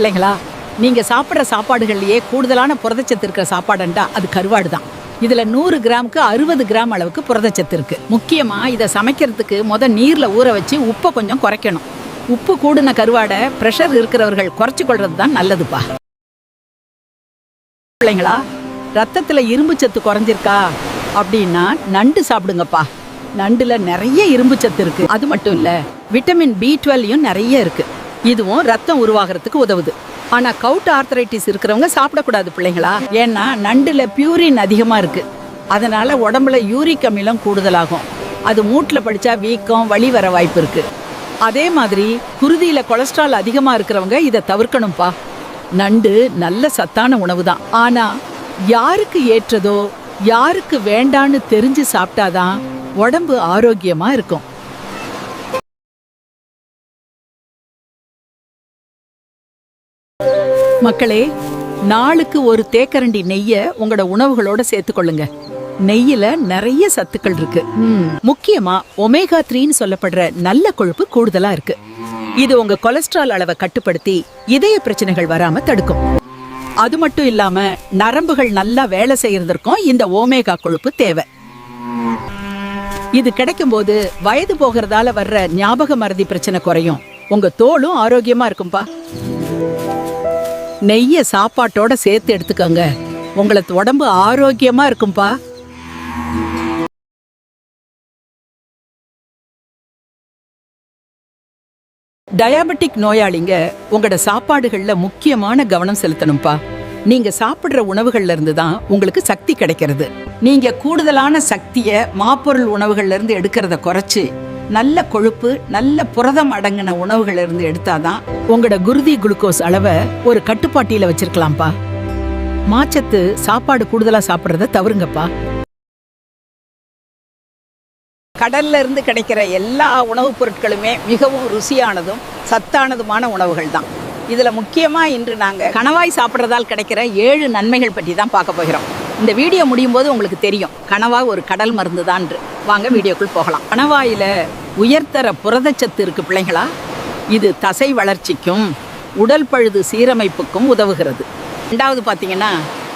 இல்லைங்களா நீங்க சாப்பிட்ற சாப்பாடுகள்லயே கூடுதலான புரதச்சத்து இருக்கிற சாப்பாடுண்டா அது கருவாடு தான் இதுல நூறு கிராமுக்கு அறுபது கிராம் அளவுக்கு புரதச்சத்து இருக்கு. முக்கியமா இதை சமைக்கிறதுக்கு மொதல் நீர்ல ஊற வச்சு உப்பை கொஞ்சம் குறைக்கணும். உப்பு கூடின கருவாடை ப்ரெஷர் இருக்கிறவர்கள் குறைச்சு கொள்வது தான் நல்லதுப்பா. பிள்ளைங்களா ரத்தத்துல இரும்பு சத்து குறைஞ்சிருக்கா அப்படின்னா நண்டு சாப்பிடுங்கப்பா. நண்டுல நிறைய இரும்பு சத்து இருக்கு. அது மட்டும் இல்ல விட்டமின் பி டுவெல்லையும் நிறைய இருக்கு. இதுவும் ரத்தம் உருவாகிறதுக்கு உதவுது. ஆனால் கவுட் ஆர்த்தரைட்டிஸ் இருக்கிறவங்க சாப்பிடக்கூடாது பிள்ளைங்களா? ஏன்னா நண்டில் பியூரின் அதிகமாக இருக்குது அதனால் உடம்புல யூரிக் அமிலம் கூடுதலாகும். அது மூட்டில் படித்தா வீக்கம் வலி வர வாய்ப்பு இருக்குது அதே மாதிரி குருதியில் கொலஸ்ட்ரால் அதிகமாக இருக்கிறவங்க இதை தவிர்க்கணும்ப்பா நண்டு நல்ல சத்தான உணவு தான் ஆனால் யாருக்கு ஏற்றதோ யாருக்கு வேண்டான்னு தெரிஞ்சு சாப்பிட்டாதான் உடம்பு ஆரோக்கியமாக இருக்கும். மக்களே நாளுக்கு ஒரு தேக்கரண்டி நெய்ய உங்களோட உணவுகளோட சேர்த்துக்கொள்ளுங்க. நெய்யில நிறைய சத்துக்கள் இருக்கு. முக்கியமா ஒமேகா த்ரீன்னு சொல்லப்படுற நல்ல கொழுப்பு கூடுதலா இருக்கு. இது உங்க கொலஸ்ட்ரால் அளவை கட்டுப்படுத்தி இதய பிரச்சனைகள் வராம தடுக்கும். அது மட்டும் இல்லாம நரம்புகள் நல்லா வேலை செய்யறதற்கும் இந்த ஓமேகா கொழுப்பு தேவை. இது கிடைக்கும்போது வயது போகிறதால வர்ற ஞாபக மறதி பிரச்சனை குறையும். உங்க தோலும் ஆரோக்கியமா இருக்கும்பா. நெய்ய சாப்பாட்டோட சேர்த்து எடுத்துக்கோங்க. உங்களுக்கு உடம்பு ஆரோக்கியமா இருக்கும்பா. டயாபெட்டிக் நோயாளிங்க உங்களோட சாப்பாடுகள்ல முக்கியமான கவனம் செலுத்தணும்ப்பா நீங்க சாப்பிடுற உணவுகள்ல இருந்து தான் உங்களுக்கு சக்தி கிடைக்கிறது. நீங்க கூடுதலான சக்தியை மாப்பொருள் உணவுகள்ல இருந்து எடுக்கிறத குறைச்சு நல்ல கொழுப்பு நல்ல புரதம் அடங்கின உணவுகள் இருந்து எடுத்தாதான் உங்களோட குருதி குளுக்கோஸ் அளவை ஒரு கட்டுப்பாட்டியில வச்சிருக்கலாம்ப்பா. மாச்சத்து சாப்பாடு கூடுதலா சாப்பிட்றத தவறுங்கப்பா. கடல்ல இருந்து கிடைக்கிற எல்லா உணவுப் பொருட்களுமே மிகவும் ருசியானதும் சத்தானதுமான உணவுகள் தான் இதில் முக்கியமாக இன்று நாங்கள் கணவாய் சாப்பிட்றதால் கிடைக்கிற ஏழு நன்மைகள் பற்றி தான் பார்க்க போகிறோம். இந்த வீடியோ முடியும் போது உங்களுக்கு தெரியும். கணவாய் ஒரு கடல் மருந்து தான் வாங்க வீடியோக்குள் போகலாம். கணவாயில் உயர்தர புரதச்சத்து இருக்கு பிள்ளைங்களா? இது தசை வளர்ச்சிக்கும் உடல் பழுது சீரமைப்புக்கும் உதவுகிறது. ரெண்டாவது பார்த்தீங்கன்னா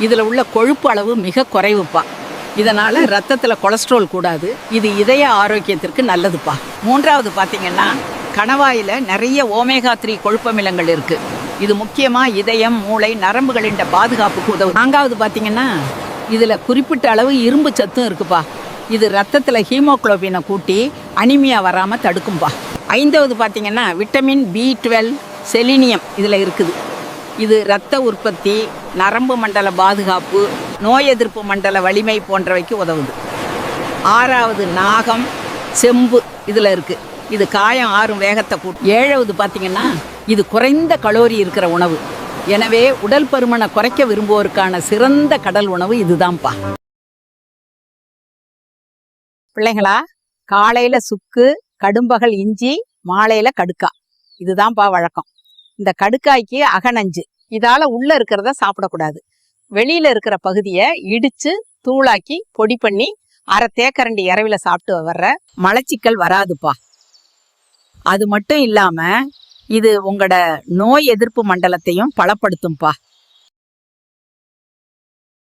இதில் உள்ள கொழுப்பு அளவு மிக குறைவுப்பா. இதனால் ரத்தத்தில் கொலஸ்ட்ரால் கூடாது. இது இதய ஆரோக்கியத்திற்கு நல்லதுப்பா. மூன்றாவது பார்த்தீங்கன்னா கணவாயில் நிறைய ஓமேகா த்ரீ கொழுப்பமிலங்கள் இருக்குது இது முக்கியமாக இதயம் மூளை நரம்புகளின் பாதுகாப்புக்கு உதவும். நான்காவது பார்த்தீங்கன்னா இதில் குறிப்பிட்ட அளவு இரும்பு சத்தும் இருக்குப்பா. இது ரத்தத்தில் ஹீமோகுளோபினை கூட்டி அனிமியா வராமல் தடுக்கும்பா. ஐந்தாவது பார்த்தீங்கன்னா விட்டமின் பி டுவெல் செலினியம் இதில் இருக்குது. இது இரத்த உற்பத்தி நரம்பு மண்டல பாதுகாப்பு நோய் எதிர்ப்பு மண்டல வலிமை போன்றவைக்கு உதவுது. ஆறாவது நாகம் செம்பு இதில் இருக்குது இது காயம் ஆறும் வேகத்தை கூட்டும் ஏழாவது பார்த்தீங்கன்னா இது குறைந்த கலோரி இருக்கிற உணவு. எனவே உடல் பருமனை குறைக்க விரும்புவோருக்கான சிறந்த கடல் உணவு இதுதான்ப்பா. பிள்ளைங்களா காலையில் சுக்கு கடும்பகல் இஞ்சி மாலையில் கடுக்கா. இதுதான்ப்பா வழக்கம். இந்த கடுக்காய்க்கு அகநஞ்சு. இதால் உள்ளே இருக்கிறத சாப்பிடக்கூடாது. வெளியில் இருக்கிற பகுதியை இடித்து தூளாக்கி பொடி பண்ணி அரை தேக்கரண்டி இரவில் சாப்பிட்டு வர்ற மலச்சிக்கல் வராதுப்பா. அது மட்டும் இல்லாம இது உங்களோட நோய் எதிர்ப்பு மண்டலத்தையும் பலப்படுத்தும்பா.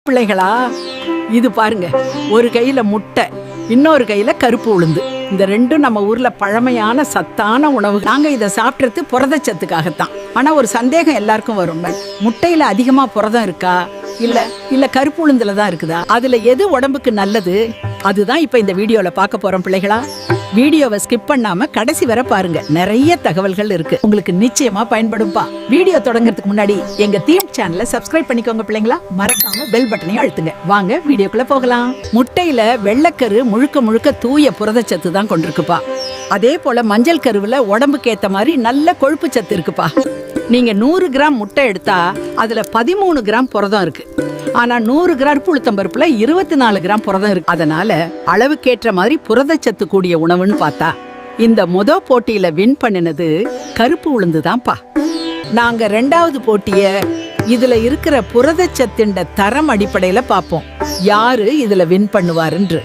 பிள்ளைகளா இது பாருங்க ஒரு கையில முட்டை இன்னொரு கையில கருப்பு உளுந்து. இந்த ரெண்டும் நம்ம ஊர்ல பழமையான சத்தான உணவு. நாங்க இதை சாப்பிட்றது புரதச்சத்துக்காகத்தான் ஆனா ஒரு சந்தேகம் எல்லாருக்கும் வரும் முட்டையில அதிகமா புரதம் இருக்கா? இல்ல இல்ல கருப்பு உளுந்துல தான் இருக்குதா? அதுல எது உடம்புக்கு நல்லது? அதுதான் இப்ப இந்த வீடியோல பார்க்க போறோம் பிள்ளைகளா. வீடியோவை ஸ்கிப் பண்ணாம கடைசி வரை பாருங்க. நிறைய தகவல்கள் இருக்கு. உங்களுக்கு நிச்சயமா பயன்படும்பா. வீடியோ தொடங்குறதுக்கு முன்னாடி எங்க தீம் சேனலை சப்ஸ்கிரைப் பண்ணிக்கோங்க பிள்ளைங்களா. மறக்காம பெல் பட்டனையும் அழுத்துங்க. வாங்க வீடியோக்குள்ள போகலாம். முட்டையில வெள்ளைக்கரு முழுக்க முழுக்க தூய புரதச்சத்து தான் கொண்டிருக்குப்பா. அதே போல மஞ்சள் கருவுல உடம்புக்கு ஏத்த மாதிரி நல்ல கொழுப்பு சத்து இருக்குப்பா. நீங்க நூறு கிராம் முட்டை எடுத்தா அதுல பதிமூணு கிராம் புரதம் இருக்கு. ஆனா நூறு கிராம் புளுத்தம் பருப்புல இருபத்தி நாலு கிராம் புரதம் இருக்கு. அதனால அளவுக்கேற்ற மாதிரி புரதச்சத்து கூடிய உணவுன்னு பார்த்தா இந்த முத போட்டியில வின் பண்ணினது கருப்பு உளுந்து தான்ப்பா நாங்க ரெண்டாவது போட்டிய இதுல இருக்கிற புரதச்சத்தின் தரம் அடிப்படையில பார்ப்போம். யாரு இதுல வின் பண்ணுவாருன்று.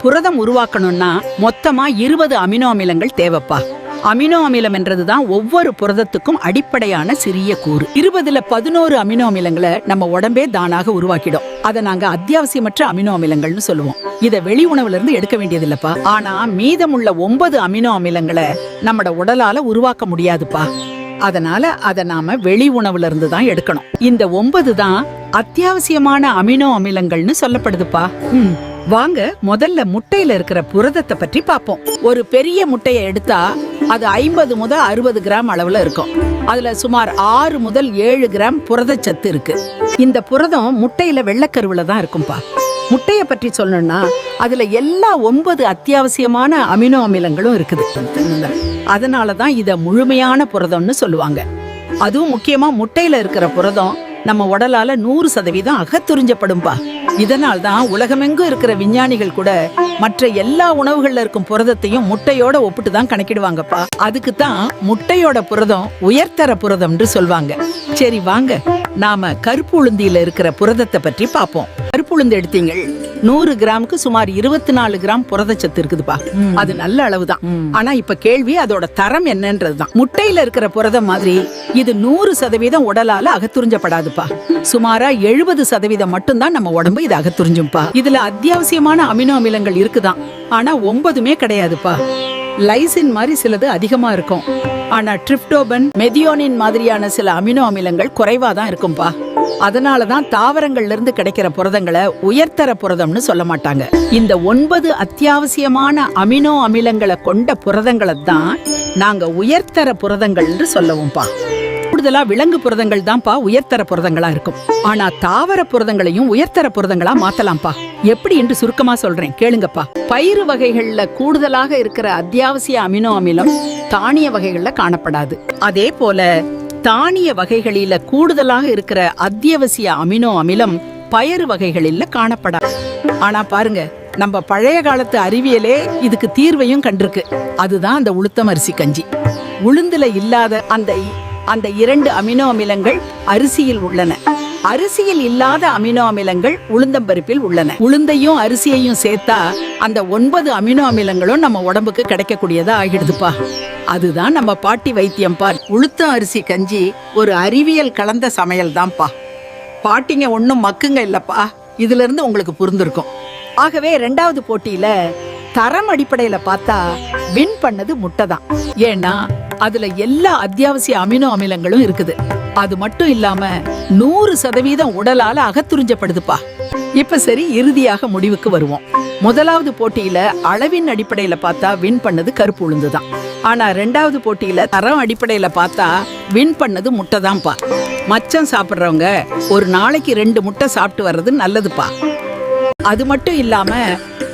புரதம் உருவாக்கணும்னா மொத்தமா இருபது அமினோ அமிலங்கள் தேவைப்பா. அமினோ அமிலம் என்றதுதான் ஒவ்வொரு புரதத்துக்கும் அடிப்படையான சிறிய கூறு. இருபதுல பதினோரு அமினோ அமிலங்களை நம்ம உடம்பே தானாக உருவாக்கிடும். அதை நாங்க அத்தியாவசியமற்ற அமினோ அமிலங்கள்னு சொல்லுவோம். இதை வெளி உணவுல இருந்து எடுக்க வேண்டியதில்லப்பா. ஆனா மீதமுள்ள ஒன்பது அமினோ அமிலங்களை நம்மட உடலால உருவாக்க முடியாதுப்பா. அதனால அதை நாம வெளி உணவுல இருந்து தான் எடுக்கணும். இந்த ஒன்பது தான் அத்தியாவசியமான அமினோ அமிலங்கள்னு சொல்லப்படுதுப்பா. ம், வாங்க முதல்ல முட்டையில இருக்கிற புரதத்தை பற்றி பார்ப்போம். ஒரு பெரிய முட்டையை எடுத்தா அது ஐம்பது முதல் அறுபது கிராம் அளவுல இருக்கும். அதுல சுமார் ஆறு முதல் ஏழு கிராம் புரதச்சத்து இருக்கு. இந்த புரதம் முட்டையில வெள்ளக்கருவுல தான் இருக்கும்பா. முட்டையை பற்றி சொல்லணும்னா அதுல எல்லா ஒன்பது அத்தியாவசியமான அமினோ அமிலங்களும் இருக்குது. அதனால தான் இதை முழுமையான புரதம்னு சொல்லுவாங்க. அதுவும் முக்கியமா முட்டையில இருக்கிற புரதம் நம்ம உடலால நூறு சதவீதம் அகத்துறிஞ்சப்படும்பா. இதனால் தான் உலகமெங்கும் இருக்கிற விஞ்ஞானிகள் கூட மற்ற எல்லா உணவுகள்ல இருக்கும் புரதத்தையும் முட்டையோட ஒப்பிட்டு தான் கணக்கிடுவாங்கப்பா. அதுக்கு தான் முட்டையோட புரதம் உயர்தர புரதம்னு சொல்வாங்க. சரி வாங்க. நாம கருப்பு உளுந்தியில இருக்கிற புரதத்தை பற்றி பார்ப்போம். கருப்பு உளுந்து எடுத்தீங்கள். நூறு கிராமுக்கு சுமார் இருபத்தி நாலு கிராம் புரதச்சத்து இருக்குதுப்பா அது நல்ல அளவுதான். ஆனா இப்ப கேள்வி அதோட தரம் என்னன்றதுதான். முட்டையில இருக்கிற புரதம் மாதிரி இது நூறு சதவீதம் உடலால அகத்துறிஞ்சப்படாதுப்பா சுமாரா எழுபது சதவீதம் மட்டும்தான் நம்ம உடம்பு இது அகத்துறிஞ்சும்பா இதுல அத்தியாவசியமான அமினோ அமிலங்கள் இருக்குதான். ஆனா ஒன்பதுமே கிடையாதுப்பா லைசின் மாதிரி சிலது அதிகமாக இருக்கும். ஆனால் ட்ரிப்டோபன் மெதியோனின் மாதிரியான சில அமினோ அமிலங்கள் குறைவாக தான் இருக்கும்பா. அதனால தான் தாவரங்கள்ல இருந்து கிடைக்கிற புரதங்களை உயர்தர புரதம்னு சொல்ல மாட்டாங்க. இந்த ஒன்பது அத்தியாவசியமான அமினோ அமிலங்களை கொண்ட புரதங்களை தான் நாங்கள் உயர்தர புரதங்கள்னு சொல்லவும்பா. கூடுதலா விலங்கு புரதங்கள் தான்ப்பா உயர்தர புரதங்களா இருக்கும். ஆனா தாவர புரதங்களையும் உயர்தர புரதங்களா மாத்தலாம்ப்பா. எப்படி என்று சுருக்கமா சொல்றேன் கேளுங்கப்பா. பயிறு வகைகள்ல கூடுதலாக இருக்கிற அத்தியாவசிய அமினோ அமிலம் தானிய வகைகள்ல காணப்படாது. அதே போல தானிய வகைகளில கூடுதலாக இருக்கிற அத்தியாவசிய அமினோ அமிலம் பயறு வகைகளில காணப்படாது ஆனா பாருங்க நம்ம பழைய காலத்து அறிவியலே இதுக்கு தீர்வையும் கண்டிருக்கு. அதுதான் அந்த உளுத்தம் அரிசி கஞ்சி. உளுந்துல இல்லாத அந்த அந்த இரண்டு அமினோ அமிலங்கள் அரிசியில் உள்ளன. அரிசியில் இல்லாத அமினோ அமிலங்கள் உளுந்தம்பருப்பில் உள்ளன. உளுந்தையும் அரிசியையும் சேர்த்தா அந்த ஒன்பது அமினோ அமிலங்களும் நம்ம உடம்புக்கு கிடைக்கக்கூடியதா ஆகிடுதுப்பா. அதுதான் நம்ம பாட்டி வைத்தியம் பார். உளுத்தம் அரிசி கஞ்சி ஒரு அறிவியல் கலந்த சமையல் தான்ப்பா பாட்டிங்க ஒன்றும் மக்குங்க இல்லைப்பா. இதுல இருந்து உங்களுக்கு புரிந்திருக்கும். ஆகவே ரெண்டாவது போட்டியில தரம் அடிப்படையில பார்த்தா வின் பண்ணது முட்டை தான் ஏன்னா அதுல எல்லா அத்தியாவசிய அமினோ அமிலங்களும் இருக்குது. அது மட்டும் இல்லாம நூறு சதவீதம் உடலால அகத்துறிஞ்சப்படுதுப்பா. இப்ப சரி இறுதியாக முடிவுக்கு வருவோம். முதலாவது போட்டியில அளவின் அடிப்படையில பார்த்தா வின் பண்ணது கருப்பு உளுந்து தான் ஆனா ரெண்டாவது போட்டியில தரம் அடிப்படையில பார்த்தா வின் பண்ணது முட்டை தான்ப்பா மச்சம் சாப்பிட்றவங்க ஒரு நாளைக்கு ரெண்டு முட்டை சாப்பிட்டு வர்றது நல்லதுப்பா. அது மட்டும் இல்லாம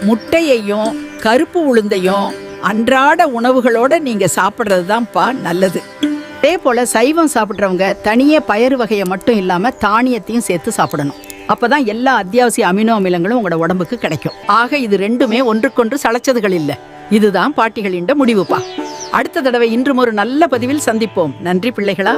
முட்டையையும் கருப்பு உளுந்தையும் அன்றாட உணவுகளோட நீங்கள் சாப்பிட்றது தான்ப்பா நல்லது. அதே போல சைவம் சாப்பிட்றவங்க தனியே பயறு வகையை மட்டும் இல்லாமல் தானியத்தையும் சேர்த்து சாப்பிடணும். அப்பதான் எல்லா அத்தியாவசிய அமினோ அமிலங்களும் உங்களோட உடம்புக்கு கிடைக்கும். ஆக இது ரெண்டுமே ஒன்றுக்கொன்று சளைச்சதுகள் இல்லை. இதுதான் பாட்டிகளின் முடிவுப்பா. அடுத்த தடவை இன்றும் ஒரு நல்ல பதிவில் சந்திப்போம். நன்றி பிள்ளைகளா.